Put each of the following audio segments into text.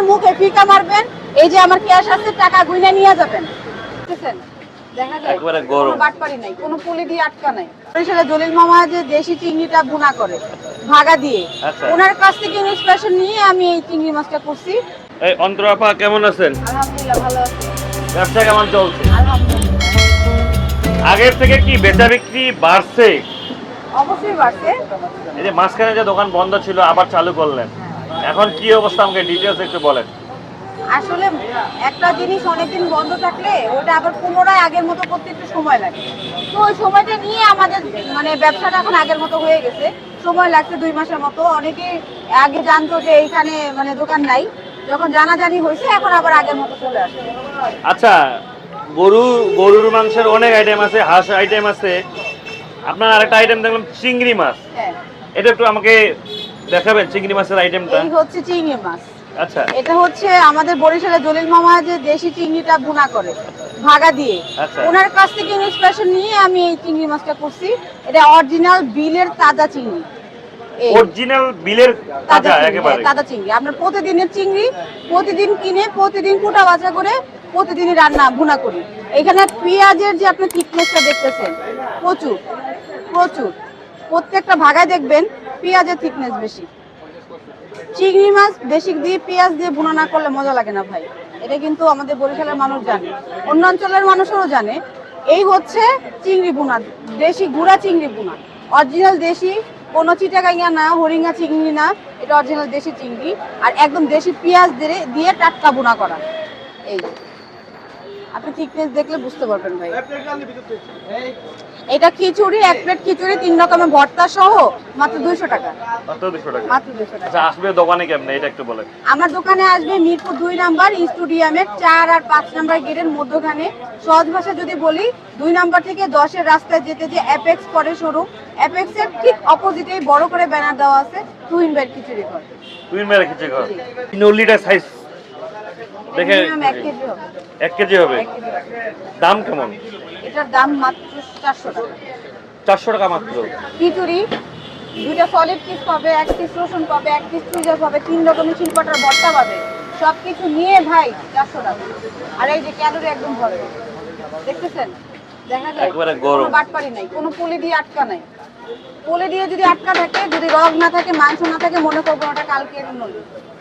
আমার মুখে ফিকা মারবেন এই যে আমার ক্যাশ আছে টাকা গুইনা নিয়ে যাবেন। বুঝছেন? দেখা যায় একবারে গরম। কোনো বাটপারি নাই কোনো পুলি দিয়ে আটকা নাই। বরিশালে জলিল মামা যে দেশি চিংড়িটা করে ভাগা দিয়ে আচ্ছা। ওনার কাছ থেকে ইন্সপিরেশন নিয়ে আমি এই চিংড়ি মাছটা করছি। এই অন্তর কেমন আছেন? আলহামদুলিল্লাহ ভালো আছি। ব্যবসা কেমন চলছে? আগের থেকে কি বেচা বিক্রি বাড়ছে? অবশ্যই বাড়ছে। এই যে মাঝখানে যে দোকান বন্ধ ছিল আবার চালু করলেন। এখন কি অবস্থা? আমাকে ডিটেলস একটু বলেন। আসলে একটা জিনিস অনেকদিন বন্ধ থাকলে ওটা আবার পুনরায় আগের মতো করতে একটু সময় লাগে। তো ওই সময়টা নিয়ে আমাদের মানে ব্যবসাটা এখন আগের মতো হয়ে গেছে। সময় লাগছে দুই মাসের মতো। অনেকে আগে জানতো যে এইখানে মানে দোকান নাই। যখন জানাজানি হয়েছে এখন আবার আগের মতো চলে আসে আচ্ছা গরু গরুর মাংসের অনেক আইটেম আছে হাঁস আইটেম আছে। আপনার আরেকটা আইটেম দেখলাম চিংড়ি মাছ। হ্যাঁ। এটা একটু আমাকে দেখাবেন চিংড়ি মাছের আইটেমটা এই হচ্ছে চিংড়ি মাছ। আচ্ছা। এটা হচ্ছে আমাদের বরিশালে জলিল মামা যে দেশি চিংড়িটা বুনা করে ভাগা দিয়ে। আচ্ছা। ওনার কাছ থেকে ইন্সপিরেশন নিয়ে আমি এই চিংড়ি মাছটা করছি। এটা অরিজিনাল বিলের তাজা চিংড়ি। অরিজিনাল বিলের তাজা একেবারে। হ্যাঁ, তাজা চিংড়ি। আপনার প্রতিদিনের চিংড়ি প্রতিদিন কিনে প্রতিদিন কুটা বাছা করে প্রতিদিনই রান্না ভুনা করি। এখানে পেঁয়াজের যে আপনি থিকনেসটা দেখতেছেন প্রচুর প্রচুর। প্রত্যেকটা ভাগায় দেখবেন পেঁয়াজের থিকনেস বেশি। চিংড়ি মাছ বেশি দিয়ে পেঁয়াজ দিয়ে ভুনা না করলে মজা লাগে না ভাই। এটা কিন্তু আমাদের বরিশালের মানুষ জানে। অন্য অঞ্চলের মানুষও জানে। এই হচ্ছে চিংড়ি ভুনা, দেশি গুড়া চিংড়ি ভুনা। অরিজিনাল দেশি, কোনো চিটাকাইয়া না হরিঙ্গা চিংড়ি না, এটা অরিজিনাল দেশি চিংড়ি। আর একদম দেশি পেঁয়াজ দিয়ে টাটকা ভুনা করা। এই। আপনি থিকনেস দেখলে বুঝতে পারবেন ভাই। এটা খিচুড়ি এক প্লেট খিচুড়ি তিন রকমের ভর্তা সহ মাত্র দুইশো টাকা। মাত্র দুশো টাকা। মাত্র দুইশো টাকা। আচ্ছা আসবে দোকানে কেমনে? এটা একটু বলেন। আমার দোকানে আসবে মিরপুর দুই নাম্বার স্টুডিয়ামের চার আর পাঁচ নাম্বার গেটের মধ্যখানে। সহজ ভাষা যদি বলি দুই নাম্বার থেকে দশের রাস্তায় যেতে যে অ্যাপেক্স পরে শোরুম অ্যাপেক্স এর ঠিক অপোজিটেই বড় করে ব্যানার দেওয়া আছে টুইন বেড খিচুড়ি ঘর। তুই মেরে কিছু ঘর। নল্লিটার সাইজ দেখে এক কেজি হবে। দাম কেমন? এটার দাম মাত্র চারশো টাকা। চারশো টাকা মাত্র। খিচুড়ি সলিড পিস পাবে এক পিস রসুন পাবে এক পিস চুইজা পাবে তিন রকমের শিল্পটার ভর্তা পাবে। সব কিছু নিয়ে ভাই চারশো টাকা। আর এই যে ক্যালোরি একদম ভরে। দেখতেছেন? দেখা যায় একবারে কোনো বাটপারি নাই কোনো পুলি দিয়ে আটকা নাই। পুলি দিয়ে যদি আটকা থাকে যদি রগ না থাকে মাংস না থাকে মনে করব ওটা কালকে নলি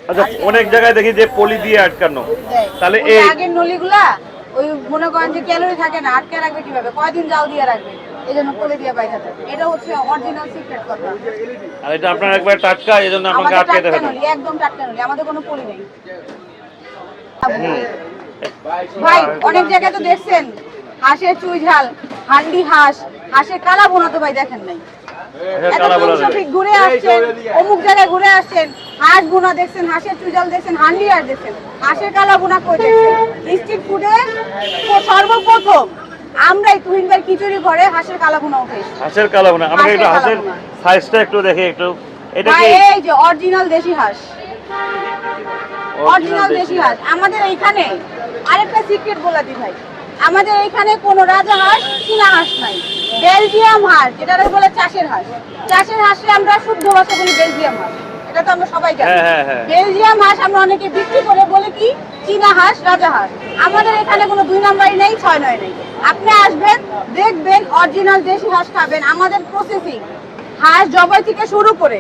আচ্ছা অনেক জায়গায় দেখি যে পলি দিয়ে আটকানো। তাহলে এই আগের নলিগুলা ওই মনে করেন যে ক্যালোরি থাকে না আটকে রাখবে কীভাবে? কয়দিন জাল দিয়ে রাখবে? এই জন্য দিয়ে বাইরে থাকে এটা হচ্ছে অরিজিনাল সিক্রেট কথা। আর এটা আপনার একবার টাটকা আপনাকে একদম টাটকা নলি আমাদের কোনো পুলি নেই। ভাই অনেক জায়গায় তো দেখছেন হাঁসের চুই ঝাল হান্ডি হাঁস হাঁসের কালা বোনা তো ভাই দেখেন নাই। এত কালা বলা দিন যাবে। সফিক ঘুরে আসছেন অমুক জায়গায় ঘুরে আসছেন হাঁস বোনা দেখছেন হাঁসের চুইজাল দেখছেন হান্ডি হাঁস দেখছেন। হাঁসের কালা বোনা কই স্ট্রিট ফুডে সর্বপ্রথম আমরাই তুহিনবার খিচুড়ি ঘরে হাঁসের কালা বোনা উঠে হাঁসের কালা বোনা। আমাকে একটু হাঁসের হাঁসের কালা বোনা। সাইজটা একটু দেখে একটু। এটা কি এই যে অরিজিনাল দেশি হাঁস। অরিজিনাল দেশি হাঁস। আমাদের এইখানে আরেকটা সিক্রেট বলে ভাই। আমাদের এইখানে কোনো রাজা হাঁস চীনা হাঁস নাই। বেলজিয়াম হাঁস যেটা বলে চাষের হাঁস। চাষের হাঁসে আমরা শুদ্ধ ভাষা বলি বেলজিয়াম হাঁস। এটা তো আমরা সবাই জানি। হ্যাঁ, হ্যাঁ, হ্যাঁ। বেলজিয়াম হাঁস আমরা অনেকে বিক্রি করে বলে কি? চীনা হাঁস রাজা হাঁস। আমাদের এখানে কোনো দুই নাম্বারই নেই ছয় নয় নেই। আপনি আসবেন দেখবেন অরিজিনাল দেশি হাঁস খাবেন। আমাদের প্রসেসিং হাঁস জবাই থেকে শুরু করে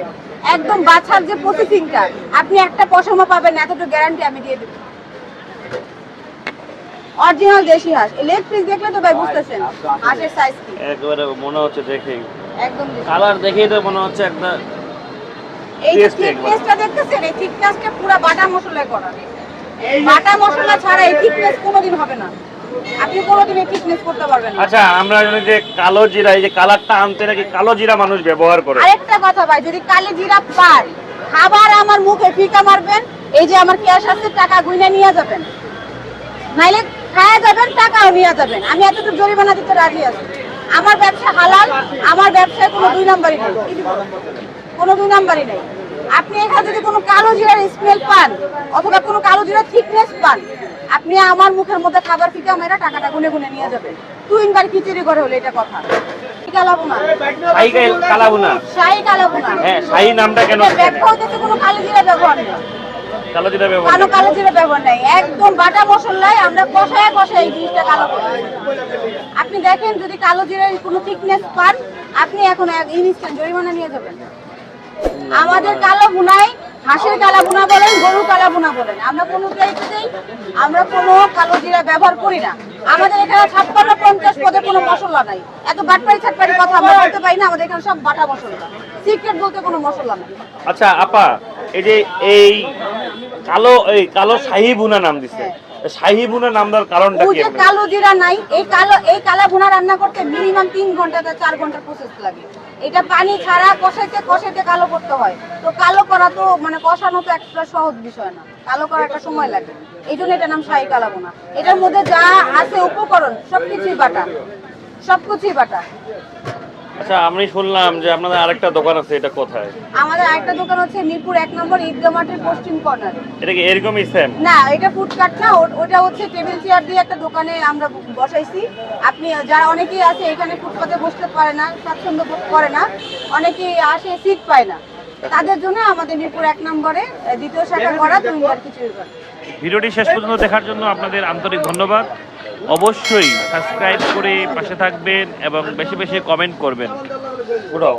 একদম বাছার যে প্রসেসিংটা আপনি একটা পশমা পাবেন এতটুকু গ্যারান্টি আমি দিয়ে দেব অরিজিনাল দেশি হাঁস। লেগ পিস দেখলে তো ভাই বুঝতেছেন হাঁসের সাইজ কি? একবারে মনে হচ্ছে দেখেই। একদম কালার দেখেই তো মনে হচ্ছে একটা এই। থিকনেসটা দেখতেছেন এই থিকনেসটা পুরো বাটা মশলায় করা। বাটা মশলা ছাড়া এই থিকনেস কোনোদিন হবে না। আপনি কোনোদিন এই থিকনেস করতে পারবেন না। আচ্ছা আমরা জানি যে কালো জিরা এই যে কালারটা আনতে নাকি কালো জিরা মানুষ ব্যবহার করে। আরেকটা কথা ভাই যদি কালি জিরা খাবার আমার মুখে ফিকা মারবেন এই যে আমার ক্যাশ আছে টাকা গুইনা নিয়ে যাবেন। নাইলে খায়া যাবেন টাকাও নিয়ে যাবেন। আমি এতটুকু জরিমানা দিতে রাজি আছি। আমার ব্যবসা হালাল আমার ব্যবসায় কোনো দুই নাম্বারই নেই। কোনো দুই নাম্বারই নেই। আপনি এখানে যদি কোনো কালো জিরার স্মেল পান অথবা কোনো কালো জিরার থিকনেস পান আপনি আমার মুখের মধ্যে খাবার ফিকা মেরা টাকাটা গুনে গুনে নিয়ে যাবেন। তুইনবার খিচুড়ি করে হলে এটা কথা। শাহি কালাবুনা হ্যাঁ শাহি নামটা কেন ব্যাখ্যা হইতেছে কোনো কালো জিরা ব্যবহার নেই। কালো জিরা ব্যবহার কালো কালো জিরা ব্যবহার নাই। একদম বাটা মশলায় আমরা কষায় কষায় এই জিনিসটা কালো করি। আপনি দেখেন যদি কালো জিরার কোনো থিকনেস পান আপনি এখন ইনস্ট্যান্ট জরিমানা নিয়ে যাবেন। আমাদের কালো বুনাই হাঁসের কালা বুনা বলেন গরুর কালা বুনা বলেন। আমরা কোনো জায়গাতেই আমরা কোনো কালো জিরা ব্যবহার করি না। আমাদের এখানে ছাপ্পান্ন পঞ্চাশ পদে কোনো মশলা নাই। এত বাটপাড়ি ছাটপাড়ি কথা আমরা বলতে পারি না আমাদের এখানে সব বাটা মশলা। সিক্রেট বলতে কোনো মশলা নাই। আচ্ছা আপা এই যে এই কালো এই কালো শাহী বুনা নাম দিছে। শাহী বুনা নাম দেওয়ার কারণটা কি যে কালো জিরা নাই এই কালো এই কালা ভুনা রান্না করতে মিনিমাম তিন ঘণ্টা থেকে চার ঘণ্টা প্রসেস লাগে। এটা পানি ছাড়া কষাইতে কষাইতে কালো করতে হয়। তো কালো করা তো মানে কষানো তো একটা সহজ বিষয় না। কালো করা একটা সময় লাগে। এই জন্য এটার নাম শাহী কালা ভুনা। এটার মধ্যে যা আছে উপকরণ সবকিছুই বাটা। সবকিছুই বাটা। আচ্ছা আমি শুনলাম যে আপনাদের আরেকটা দোকান আছে এটা কোথায়? আমাদের আরেকটা দোকান হচ্ছে মিরপুর এক নম্বর ঈদগা মাঠের পশ্চিম কর্নারে। এটা কি এরকমই সেম না এটা ফুডকার্ট না ওটা হচ্ছে টেবিল চেয়ার দিয়ে একটা দোকানে আমরা বসাইছি। আপনি যারা অনেকেই আছে এখানে ফুটপাতে বসতে পারে না স্বাচ্ছন্দ্য বোধ করে না। অনেকেই আসে সিট পায় না। তাদের জন্য আমাদের মিরপুর এক নম্বরে দ্বিতীয় শাখা করা দুই আর কিছু ভিডিওটি শেষ পর্যন্ত দেখার জন্য আপনাদের আন্তরিক ধন্যবাদ। অবশ্যই সাবস্ক্রাইব করে পাশে থাকবেন এবং বেশি বেশি কমেন্ট করবেন।